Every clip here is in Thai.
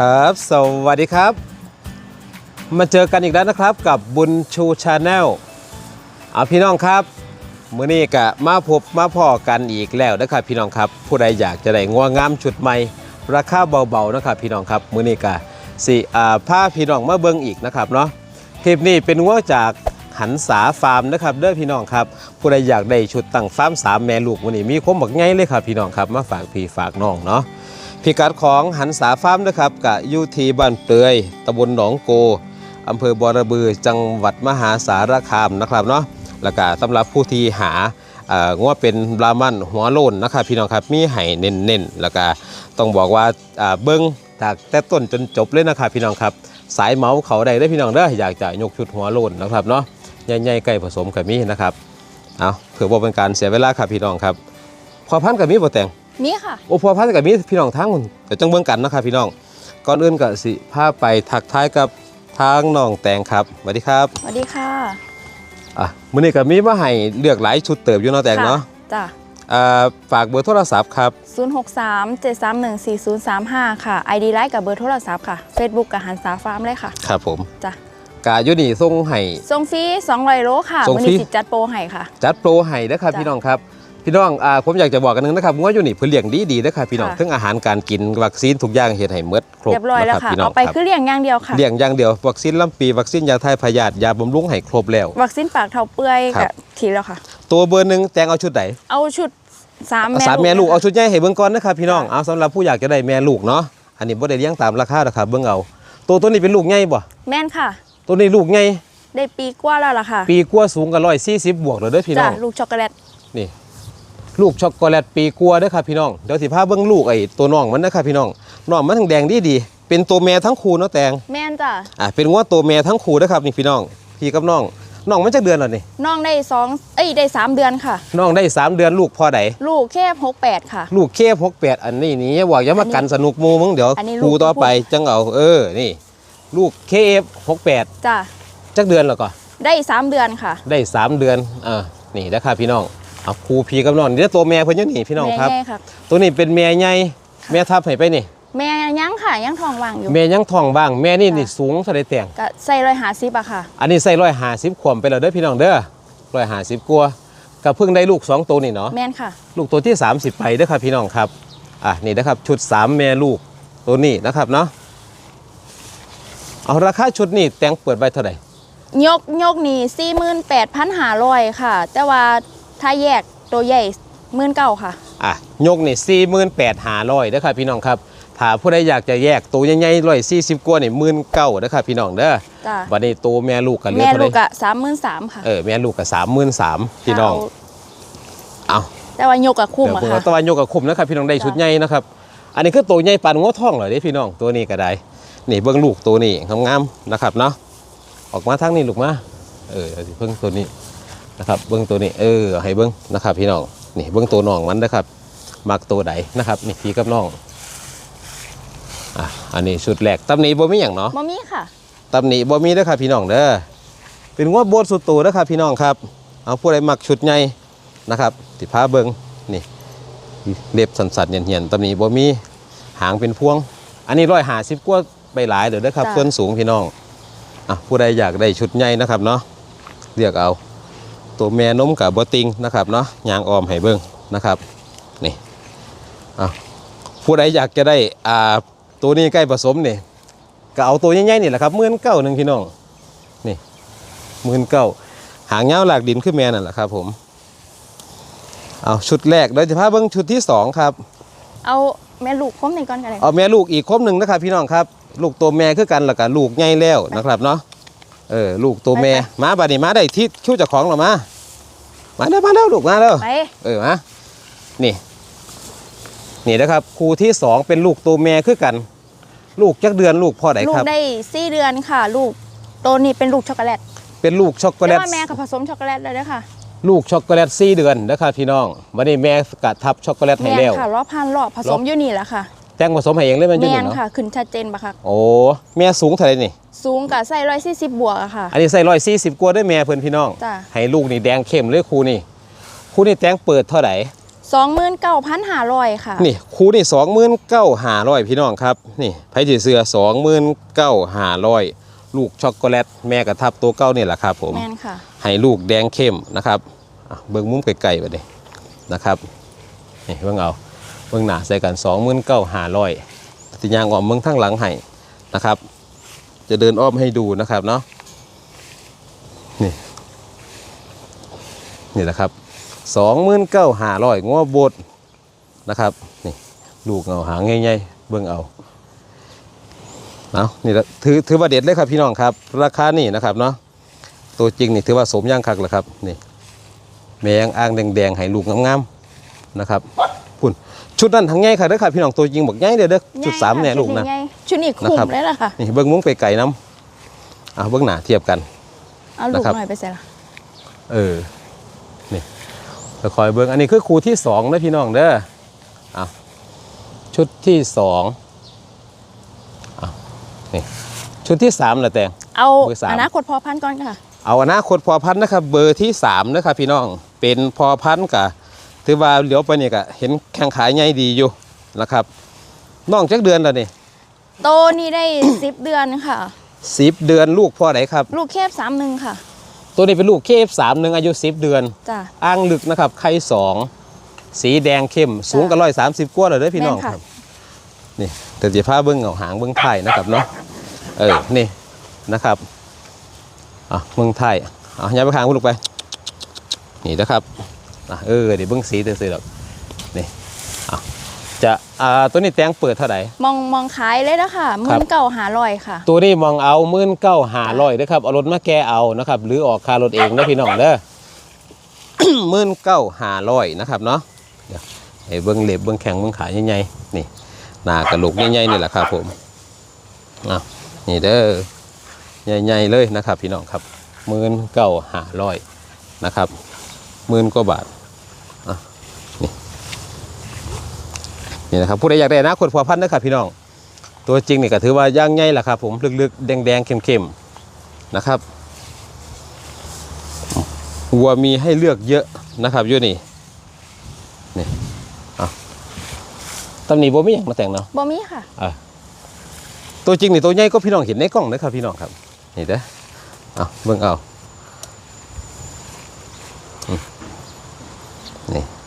ครับ สวัสดีครับ มาเจอกันอีกแล้วนะครับกับบุญชูชาแนลเอาพี่น้องครับมื้อนี้ก็มาพบมาพอกันอีกแล้วนะครับพี่น้องครับ ผู้ใดอยากจะได้งัวงามชุดใหม่ ราคาเบาๆนะครับพี่น้องครับมื้อนี้ก็สิอ่าพาพี่น้องมาเบิ่งอีกนะครับเนาะคลิปนี้เป็นงัวจากหันษาฟาร์มนะครับเด้อพี่น้องครับ ผู้ใดอยากได้ชุดตั้งฟาร์มสามแม่ลูกมื้อนี้มีคมบักใหญ่เลยครับพี่น้องครับมาฝากพี่ฝากน้องเนาะ พิกัดของหันษาฟาร์มนะครับกะอยู่ที่บ้านเปลือยตำบลหนองโกอำเภอบอระบือจังหวัดมหาสารคามนะครับเนาะแล้วก็สำหรับผู้ที่หาเอ่องัวเป็นบรามันหัวโลนนะครับพี่น้องครับมีไห่เน้นๆแล้วก็ต้องบอกว่าเบิ้งจากแต่ต้นจนจบเลยนะครับพี่น้องครับ สายเมาเขาได้ได้พี่น้องเด้ออยากจะยกชุดหัวโลนนะครับเนาะใหญ่ๆไก่ผสมกับมีนะครับเอาเผื่อว่าเป็นการเสียเวลาครับพี่น้องครับพอพันกับมีบ่แต่ง นี่ค่ะโอพัวพันกับมีพี่น้องทั้งคนเดี๋ยวจังเบิ่งกันนะครับพี่น้องก่อนอื่นก็สิพาไปทักทายกับทางน้องแตงครับสวัสดีครับสวัสดีค่ะอะมื้อนี้ก็มีมาให้เลือกหลายชุดเติบอยู่เนาะแตงเนาะจ้ะอ่าฝากเบอร์โทรศัพท์ครับ 063 731 4035 ค่ะ ID ไลน์กับเบอร์โทรศัพท์ค่ะ Facebook กับหันสาฟาร์มเลยค่ะ ครับผมจ้ะกาอยู่นี่ส่งให้ส่งฟรี200โลค่ะส่งวันฟรีนี้สิจัดโปรให้ค่ะ จัดโปรให้นะครับจ้ะพี่น้องครับ พี่น้องอ่าผมอยากจะบอกกันนึงนะครับว่าอยู่นี่เพิ่นเลี้ยงดีๆนะครับพี่น้องค่ะ ทั้งอาหารการกินวัคซีนทุกอย่างเฮ็ดให้หมดครบเรียบร้อยแล้วนะค่ะ พี่น้อเอางไปครับคือเลี้ยงอย่างเดียวค่ะ เลี้ยงอย่างเดียววัคซีนลำปีวัคซีนยาทายพยาธิยาบำรุงให้ครบแล้ว วัคซีนปากเท่าเปื่อยครักับ บทีแล้วค่ะ ตัวเบอร์หนึงแตงเอาชุดไหนเอาชุด3แม่สามแม่ลูกนะเอาคะชุดใหญ่ให้เบิ่งก่อนนะครับพี่น้องเอาสำหรับผู้อยากจะได้แม่ลูกเนาะอันนี้บ่ได้เลี้ยงตามราคาหรอกครับเบิ่งเอาตัวตัวนี้เป็นลูกใหญ่บ่แม่นค่ะ ตัวนี้ลูกใหญ่ได้ปีกว่าแล้วล่ะค่ะปีกว่าสูงกัน140บวกเลยเด้อพี่น้จ้ะอง ลูกช็อกโกแลต นี่ ลูกช็อกโกแลตปีกว่าเด้อครับพี่น้องเดี๋ยวสิพาเบิ่งลูกไอ้ตัวน้องมันนะครับพี่น้องน้องมันทั้งแดงดีดีๆเป็นตัวแม่ทั้งคู่เนาะแตงแม่นจ้ะอะเป็นงัวตัวแม่ทั้งคู่เด้อครับนี่พี่น้องพี่กับน้องน้องมันจักเดือนแล้วนี่น้องได้สองเอ้ยได้สามเดือนค่ะ น้องได้สามเดือนลูกพอใดลูกแค่68ค่ะ ลูกเคพกแปดอันนี้นี่อย่าบอกอย่ามากันสนุกหมูมึงเดี๋ยวอันนี้ลูกครูต่อไปจังเอาเออนี่ ลูกเคฟหกแปดจ้ะจักเดือนแล้วก็ได้สามเดือนค่ะ ได้สามเดือนอ่านี่นะครับพี่น้อง เอาครูพี่กับน้องนี่เด้อตัวแม่เพิ่นอยู่นี่พี่น้องครับ แม่ใหญ่ค่ะตัวนี้เป็นแม่ใหญ่แม่ทับให้ไปนี่ แม่ยังค่ะยังทองว่างอยู่ แม่ยังท้องบ้างแม่นี่ค่ะนี่สูงเท่าใดแต่ง ก็ใส่ร้อยหาซิบอะค่ะ อันนี้ใส่ร้อยห้าสิบขวมไปแล้วเด้อพี่น้องเด้อร้อยห้าสิบกว่าก็เพิ่งได้ลูกสองตัวนี่เนาะ แม่นค่ะ ลูกตัวที่ 30 ไปเด้อครับพี่น้องครับ อะนี่นะครับชุด 3 แม่ลูกตัวนี้นะครับเนาะ เอาราคาชุดนี้แตงเปิดไว้เท่าไหร่ยกยกนี่สี่หมื่นแปดพันหาร้อยค่ะ แต่ว่า ถ้าแยกตัวใหญ่หมื่นเก้าค่ะ อะยกนี่สี่หมื่นแปดหาร้อยเด้อครับพี่น้องครับถ้าผู้ใดอยากจะแยกตัวใหญ่ๆร้อยสี่สิบกว่านี่หมื่นเก้าเด้อครับพี่น้องเด้อจ้ะ วันนี้ตัวแม่ลูกกันเหลือแม่เท่าไหลูร่กอะสามหมื่นสามค่ะเออแม่ลูกกับสามหมื่นสามพี่น้องเอา แต่ว่ายกอะคุ้มเดี๋ยวอะผมค่ะว่าตะวันยกกับคุมนะครับพี่น้องได้จ้ะชุดใหญ่นะครับ อันนี้คือตัวใหญ่ปานงอท่องเหรอเด้พี่น้องตัวนี้ก็ได้ นี่เบื้องลูกตัวนี้งามๆนะครับเนาะออกมาทางนี้ลูกมาเออเอาสิเบื้องตัวนี้ นะครับ เบื้องตัวนี้เออให้เบื้องนะครับ พี่น้องนี่เบื้องตัวน้องมันนะครับมักตัวใดนะครับนี่พี่กับน้องอะอันนี้ชุดแรกตำหนิบ่มีอย่างเนาะมอมี่ค่ะตำหนิบ่มีเด้อครับพี่น้องเด้อเป็นงวดโบดสุดโตัวเด้อครับพี่น้องครับ เอาผู้ใดมักชุดใหญ่นะครับติพาเบิงนี่เล็บสันๆเหียนๆตำหนิบ่มีหางเป็นพวง อันนี้ร้อยหาสิบกว่าใบหลายเด้อเด้อครับจ้ะส่วนสูงพี่น้องอะผู้ใดอยากได้ชุดใหญ่นะครับเนาะเรียกเอา ตัวแม่นมกับบติงนะครับเนาะยางออมให้เบิงนะครับนี่อะผู้ใดอยากจะได้อ่าตัวนี้ใกล้ผสมนี่ก็เอาตัวใหญ่ๆนี่แหละครับหมื่นเก้าหนึ่งพี่น้องนี่หมื่นเก้าหางเงาวหลากดินขึ้นแม่นั่นแหละครับผมเอาชุดแรกเดี๋ยวจะพาเบิ้งชุดที่สองครับ เอาแม่ลูกคมในก้อนกันเลยเอาแม่ลูกอีกครบหนึ่งนะครับพี่น้องครับ ลูกตัวแม่คือกันแล้วก็ลูกใหญ่แล้วนะครับเนาะ เออลูกตัวแม่มาบัดนี้มาได้ที่คิ้วเจากของหรอมามาแล้วมาแล้วลูกมาแล้วไปเออมานี่ นี่นะครับครูที่สองเป็นลูกตัวแม่คือกัน ลูกจักเดือนลูกพ่อไหนลูคกรับได้สี่เดือนค่ะ ลูกตัวนี้เป็นลูกช็อกโกแลตเป็นลูกช็อกโกแลแต่ตว่าแม่กับผสมช็อกโกแลตเลยนะคะลูกช็อกโกแลตสี่เดือนนะครับพี่น้องวันนี้แม่กะทับช็อกโกแลตให้แม่นแล้วค่ะรอบพันรอบผสมอยู่นี่แหละค่ะ แจ้งผสมให้เองเลยแมันอยุ่แม่นี่นเนาะค่ะ ขึ้นชัดเจนปะคะโอ้แม่สูงเท่าไหร่นี่ สูงกับใส่ร้อยสี่สิบบวกอะค่ะ อันนี้ใส่ร้อยสี่สิบกว่าได้แม่เพื่อนพี่น้อง จ้ะ ให้ลูกนี่แดงเข้มเลยครูนี่ครูนี่แจ้งเปิดเท่าไหร่ สองหมื่นเก้าพันห้าร้อยค่ะ นี่คูนี่สองหมื่นเก้าหาร้อยพี่น้องครับ นี่ไผ่จีเสือสองหมื่นเก้าหาร้อยลูกช็อกโกแลตแม่กระทับตัวเก้านี่แหละครับผม แมนค่ะ ให้ลูกแดงเข้มนะครับอะเบิ่งมุมไกลๆไปเลยนะครับนี่เบิ่งเอา เบิ่งหนาใส่กันสองหมื่นเก้าหาร้อยติยางออมเบิ่งทั้งหลังให้นะครับ จะเดินอ้อมให้ดูนะครับเนาะนี่นี่แหละครับสองหมื่นเก้าหาร้อยงัวบดนะครับนี่ลูกเงาหางใหญ่ๆเบิ่งเอาเอานี่ละถือถือว่าเด็ดเลยครับพี่น้องครับ ราคานี่นะครับเนาะตัวจริงนี่ถือว่าสมย่างคักแล้วครับนี่แมงอ่างแดงๆให้ลูกงามๆนะครับ ชุดนั้นทั้งใหญ่ค่ะเด้อค่ะพี่น้องตัวจริงบอกใหญ่เด้อเด้อชุดสามเนี่ยลูกนะใหญ่ชุดนี้คุ้มนะครับเลยล่ะค่ะนี่เบิ้งมุ้งไปไก่น้ำอะเบิ้งหน้าเทียบกันเอาลูกนะครับหน่อยไปเสร็จละเออนี่เราคอยเบิ้งอันนี้คือครูที่สองนะพี่น้องเด้ออะชุดที่สองอะนี่ชุดที่สามละแตงเอาเบอร์สามอนาคตพอพันธุ์ก่อนค่ะ เอาอนาคตพอพันธุ์นะครับเบอร์ที่3นะครับพี่น้องเป็นพอพันธุ์กะ ถือว่าเหลียวไปนี่กะเห็นแข้งขาใหญ่ดีอยู่นะครับน้องจักเดือนแล้วนี่โตนี่ได้ สิบเดือนค่ะ สิบเดือนลูกพ่อไหนครับ ลูกแคบสามหนึ่งค่ะ ตัวนี้เป็นลูกเคฟสามหนึ่งอายุ10เดือน จ้ะ อ้างลึกนะครับไข่สองสีแดงเข้ม สูงกันร้อยสามสิบกว่าเลยเด้อพี่น้องแม่นคค่ะรับนี่เดี๋ยวจะพาเบิ้งเอาหางเบิ้งไทยนะครับเนาะเออนี่นะครับอะเบิ้งไทยอะย้ายไปข้างคุณลูกไป นี่นะครับ อะเออเดี๋ยวเบิ้งสีเตือนๆดอกนี่อะจะอ่าตัวนี้แตงเปิดเท่าไหร่มองมองขายเลยนะค่ะหมื่นเก้าหาร้อยค่ะ ตัวนี้มองเอามื่นเก้าหาร้อยนะครับเอารถมาแกเอานะครับ หรือออกคารถเองนะพี่น้องเด้อมื่นเก้าหาร้อยนะครับเนาะเดี๋ยวให้เบิ้งเล็บเบิ้งแข็งเบิ้งขาใหญ่ๆนี่หน้ากระโหลกใหญ่ๆนี่แหละครับผมอะนี่เด้อใหญ่ๆเลยนะครับ พี่น้องครับมื่นเก้าหาร้อยนะครับหมื่นกว่าบาทอะนี่ นี่นะครับผู้ใดอยากได้อนะคนพอพันธุ์นะครับพี่น้อง ตัวจริงนี่ก็ถือว่าย่างใหญ่แหละครับผมลึกๆ แดงๆเข้มๆนะครับวัวมีให้เลือกเยอะนะครับอยู่นี่นี่เอาตำหนิบ่มีอย่างมาแต่งเนาะบ่มีค่ะตัวจริงนี่ตัวใหญ่ก็พี่น้องเห็นในกล้องนะครับพี่น้องครับนี่เด้อเอาเบิ่งเอาอืมนี่เอา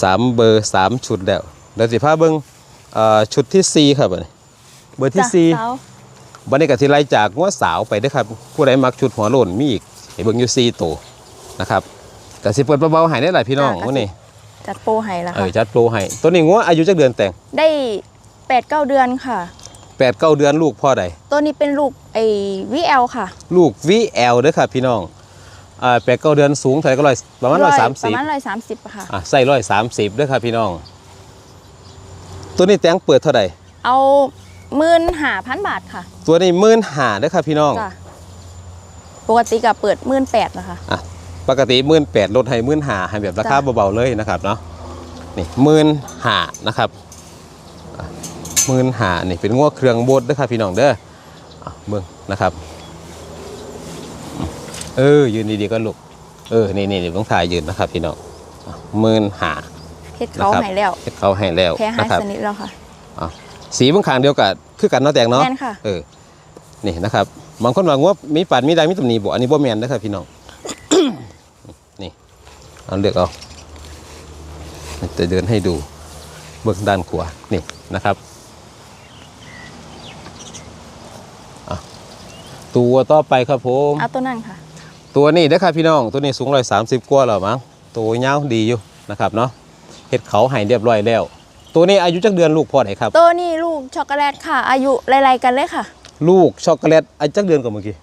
สามเบอร์สามชุดแล้วเดี๋ยวสิพาเบิ่งเอ่อชุดที่สี่ครับอันนี้เบอร์ที่จ้ะสี่สาววันนี้ก็สิไล่จากงัวสาวไปเด้อครับ ผู้ใดมักชุดหัวโลนมีอีกให้เบิ่งอยู่4ตัวนะครับก็สิเปิดเบาๆให้ได้หลายพี่น้องวันนี้จัดโปรให้ละเอค่ะ อจัดโปรให้ตัวนี้งัวอายุจักเดือนแต่งได้แปดเก้าเดือนค่ะ8 9เดือนลูกพ่อใด ตัวนี้เป็นลูกไอ้วีเอลค่ะ ลูก VL เด้อครับพี่น้อง อ่า8 9เดือนสูงเท่าไหร่ก็ร้อยประมาณประมาณ130ร้อยสามสิบค่ะ อะใส่130เด้อครับพี่น้อง ตัวนี้แต่งเปิดเท่าไหร่เอาหมื่นหาพันบาทค่ะตัวนี้15,000เด้อครับพี่น้อง จ้ะปกติกับเปิดหมื่นแปดนะคะ อะปกติ18,000ลดให้15,000ให้แบบราคาจ้ะ เบาๆเลยนะครับเนาะนี่15,000นะครับหมื่นหานี่เป็นง้วเครื่องบดเด้อครับพี่น้องเด้ออะเบิ่งนะครับ เออ ยืนดีๆก็ลูกเออนี่นี่นี่ต้องถ่ายยืนนะครับ พี่น้องอะหมื่นหาเพชรเขานะครับให้แล้วเฮ็ดเขาให้แล้วแพ้หานะยครับสนิทแล้วค่ะสีบางขางเดียวกันคือกันเนาะแตงเนาะแม่นค่ะเออนี่นะครับ บางคนว่าง้วมีปัดมีได้มีตำหนิบ่อันนี้บ่แม่นนะครับพี่น้องนี่เอาเลือกเอาจะเดินให้ดูเบื้องด้านขวานี่นะครับตัวต่อไปครับผม เอาตัวนั้นค่ะ ตัวนี้นะครับพี่น้องตัวนี้สูงร้อยสามสิบกว่าแล้วมั้งตัวยาวดีอยู่นะครับเนาะเห็ดเขาให้เรียบร้อยแล้ว ตัวนี้อายุจักเดือนลูกพ่อไหนครับ ตัวนี้ลูกช็อกโกแลตค่ะ อายุไล่ๆกันเลยค่ะ ลูกช็อกโกแลตอายุจักเดือนก่อนเมื่อกี้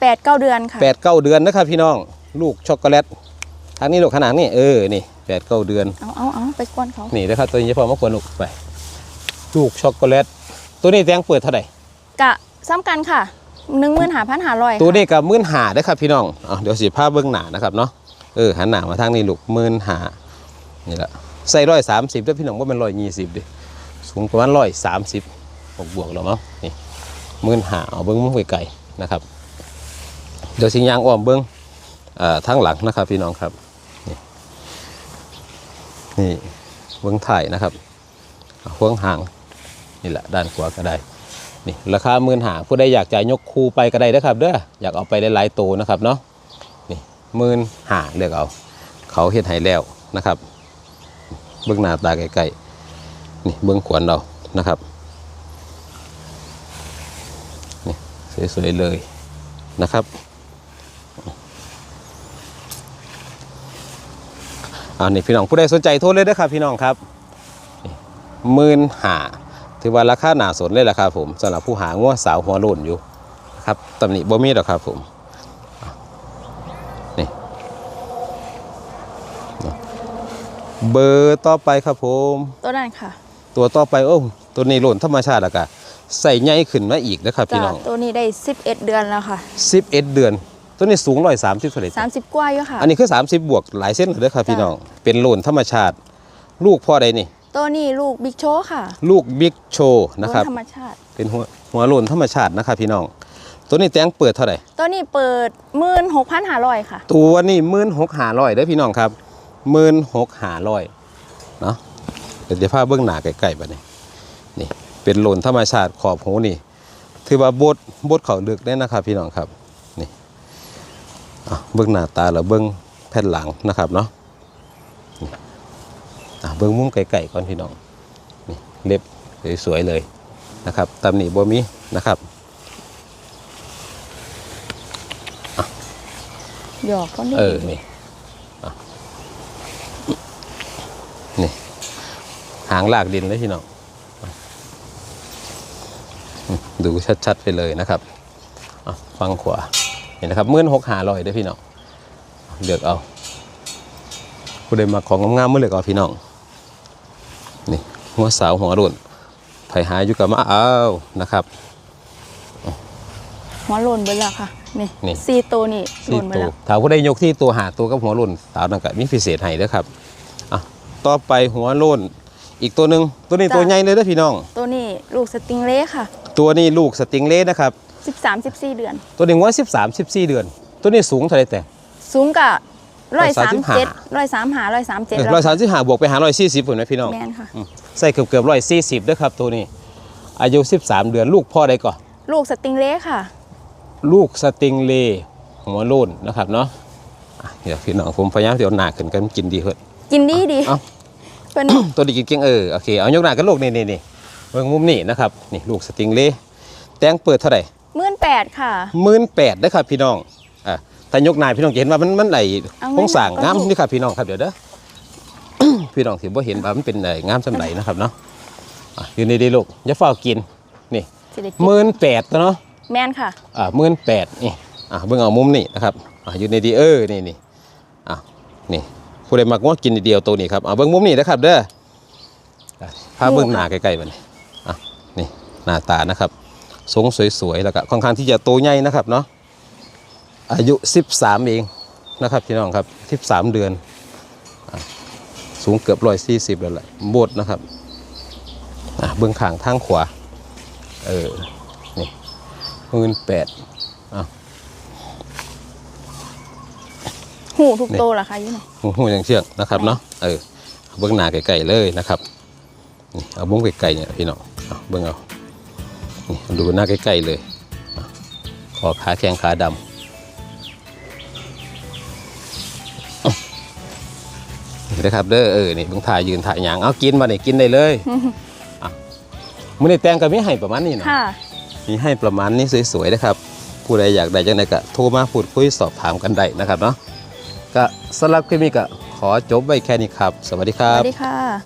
แปดเก้าเดือนค่ะแปดเก้าเดือนนะครับพี่น้องลูกช็อกโกแลตทางนี้ลูกขนาดนี้เออนี่แปดเก้าเดือนเอาเอาเอาไปกวนเขานี่นะครับตัวนี้จะพอมากกว่าลูกไป ลูกช็อกโกแลตตัวนี้แตงเปิดเท่าไหร่กะซ้ำกันค่ะ หนึ่งหมื่นหาพันหาร้อยตัวนี้กับมื่นหาได้ครับพี่น้องอะเดี๋ยวสีผ้าเบื้องหนานะครับเนาะเออหันหนามาทางนี้ลูกมื่นหานี่แหละใส่ร้อยสามสิบด้วยพี่น้องว่าเป็นร้อยยี่สิบดิสูงประมาณร้อยสามสิบบวกบวกๆแล้วมั้งนี่มื่นหาเอาเบื้องมุ้งไกลๆนะครับ เดี๋ยวสิยางอ้อมเบื้องอ่อทางหลังนะครับพี่น้องครับนี่นี่เบื้องถ่ายนะครับห่วงหางนี่แหละด้านขวาก็ได้ นี่ราคาหมื่นหาผู้ใดอยากจะยกคูไปก็ได้นะครับเด้ออยากเอาไปหลายๆตัวนะครับเนาะนี่หมื่นหาเลือกเอาเขาเฮ็ดให้แล้วนะครับ เบื้องหน้าตาไกลๆนี่เบื้องขวนเรานะครับนี่สวยๆเลยนะครับอันนี้พี่น้องผู้ใดสนใจโทรเลยนะครับพี่น้องครับหมื่นหา ถือว่าราคาหนาสนเลยราคาผมสำหรับผู้หาง้วสาวหัวโลุ่นอยู่ครับตำหนิบ่มีหรอกครับผมนี่เบอร์ต่อไปครับผม ตัวนั้นค่ะ ตัวต่อไปโอ้ตัวนี้โหล่นธรรมชาติแล้วก็ใส่ใหญ่ขึ้นมาอีกนะครับพี่จ้าน้องตัวนี้ได้ 11 เดือนแล้วค่ะ 11 เดือน ตัวนี้สูงร้อยสามสิบเท่าไหร่30กว่าอยู่ค่ะ อันนี้คือ 30 บวกหลายเส้นเลยเด้อครับจ้ะพี่น้องเป็นโหล่นธรรมชาติ ลูกพ่อใดนี่ ตัวนี้ลูกบิ๊กโชค่ะลูกบิ๊กโชนะครับลูกธรรมชาติ เป็นหัวหัวโหล่นธรรมชาตินะครับพี่น้อง ตัวนี้แตงเปิดเท่าไหร่ ตัวนี้เปิด16,500ค่ะ ตัวนี้มื่นหกหาร้อยเด้อพี่น้องครับมื่นหกหาร้อยเนาะเดี๋ยวจะพาเบื้องหน้าใกล้ๆไปนี่นี่ เป็นโหลนธรรมชาติขอบหูนี่ ถือว่าบดบดเขาลึกได้นะครับพี่น้องครับนี่อะเบื้องหน้าตาแล้วเบื้องแผ่นหลังนะครับเนาะนี่อะเบื้องมุมไกลๆก่อนพี่น้องนี่เล็บสวยๆเลยนะครับตำหนิบ่มีนะครับหยอกก็นี่เออนี่อะนี่ หางลากดินเลยพี่น้องอืมดูชัดๆไปเลยนะครับอะฟังขวาเห็นนะครับมื่นหกหาลอยเด้อพี่น้องเลือกเอาผู้ใดมาของงามๆเมื่อเลือกเอาพี่น้องนี่ หัวสาวหัวรุ่นไผหาอยู่กับมาเอานะครับหัวโลนเบิดแล้วค่ะนี่นี่สี่ตัวนี่โลที่นเบิดตัวแล้วถ้าผู้ใดยกที่ตัวหาตัวกับหัวโลุ่นสาวนั่นก็มีพิเศษให้เด้อครับอะต่อไปหัวโลุ่นอีกตัวหนึ่งตัวนี้ตัวใหญ่เลยเด้อพี่น้อง ตัวนี้ลูกสติงเล่ค่ะตัวนี้ลูกสติงเล่นะครับ 13 14 เดือน ตัวนี้หัว13 14 เดือน ตัวนี้สูงเท่าไหรแต่สูงกับ ร้อยสาม135เจ็ดร้อยสามหาร้อยสามเจ็ดร้อยสามสิบห้าบวกไปหาร้อยสี่สิบผมนะพี่น้องแมนค่ะอืมใส่เกือบเกือบร้อยสี่สิบด้วยครับตัวนี้ อายุ13เดือนลูกพ่อใดก่อนลูกสติงเล่ค่ะ ลูกสติงเล่หัวโลุ่นนะครับเนาะอะเดี๋ยวพี่น้องผมพยายามเดี๋ยวหนาขึ้นกันกินดีเถอะกินดีดีเอ้าเป็นตัวนี้กินเก่งเออโอเคเอายกหน้ากันลูกนี่นี่นี่เบิ่งมุมนี่นะครับนี่ลูกสติงเล่แตงเปิดเท่าไหร่มื่นแปดค่ะหมื่นแปดได้อครับพี่น้องอะ ถ้ายกหน้าพี่น้องจะเห็นว่ามันมันไหลเอาไว้โครงสร้างก็งามถูกนี่ครับพี่น้องครับเดี๋ยวเด้อพี่น้องถือว่าเห็นว่ามันเป็นไหนงามสำไหนนะครับเนาะอะอยู่ในดีลูกอย่าเฝ้ากินนี่สิได้กิหนมื่นแปดเนาะแมนค่ะอ่าหมื่นแปดนี่อะเบิ่งเอามุมนี่นะครับอะอยู่ในดีเออนี่นี่อะนี่ผู้ใดมักว่ากินเดียวตัวนี้ครับอะเบิ่งมุมนี่นะครับเด้ออะพาเบิ่งหน้าใกล้ๆมันอะนี่หน้าตานะครับทรงสวยๆแล้วก็ค่อนข้างที่จะโตใหญ่นะครับเนาะ อายุ 13 เองนะครับพี่น้องครับ 13 เดือนอะสูงเกือบร้อยสี่สิบแล้วแหละโบดนะครับอะเบื้องข้างทางขวา เออ นี่หมื่นแปดหูทุกนี่โตวเหรอคะอยี่ไหนหูหูอย่างเชือกนะครับเนาะ เออ เบื้องหน้าไกลๆเลยนะครับ นี่เอามุ้งไกลๆเนี่ยพี่น้องเอาเบื้องเอา นี่ดูหน้าใกล้ๆเลยอะคอขาแข้งขาดำ นี่นะครับเด้อเออนี่เบื้องถ่ายยืนถ่ายหยางเอากินมาเนี่ยกินได้เลยอะมื้อนี้แตงก็มีให้ประมาณนี้เนาะค่ะ มีให้ประมาณนี้สวยๆนะครับ ผู้ใดอยากได้จังไดก็โทรมาพูดคุยสอบถามกันได้นะครับเนาะก็สำหรับคลิปนี้ก็ขอจบไว้แค่นี้ครับ สวัสดีคสรับ วัสดีค่ะ